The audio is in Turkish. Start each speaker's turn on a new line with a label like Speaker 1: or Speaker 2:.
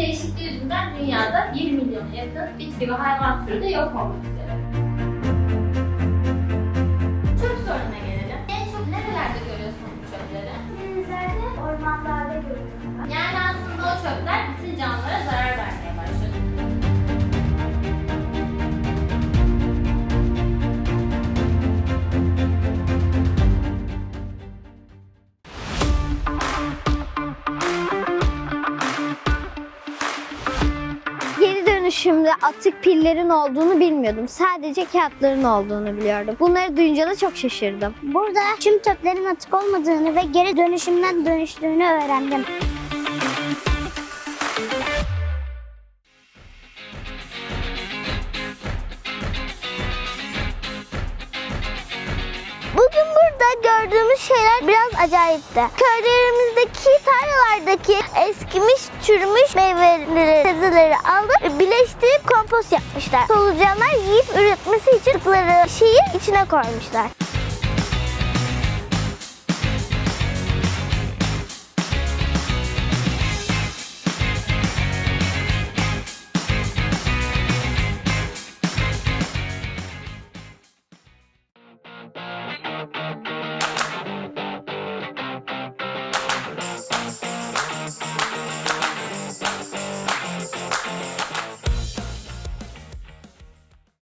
Speaker 1: değişikliği yüzünden dünyada 1 milyona yakın bitki ve hayvan türü de yok olmak üzere. Çöp sorununa gelelim. En çok nerelerde görüyorsunuz bu çöpleri?
Speaker 2: Denizlerde, ormanlarda görüyorum.
Speaker 1: Yani aslında o çöpler bütün canlılara zarar vermeye başladı.
Speaker 2: Dönüşümde atık pillerin olduğunu bilmiyordum. Sadece kağıtların olduğunu biliyordum. Bunları duyunca da çok şaşırdım.
Speaker 3: Burada tüm çöplerin atık olmadığını ve geri dönüşümden dönüştüğünü öğrendim. Gördüğümüz şeyler biraz acayipti. Köylerimizdeki tarlalardaki eskimiş, çürümüş meyveleri, sebzeleri alıp birleştirip kompost yapmışlar. Solucanlar yiyip üretmesi için tıkları şeyi içine koymuşlar.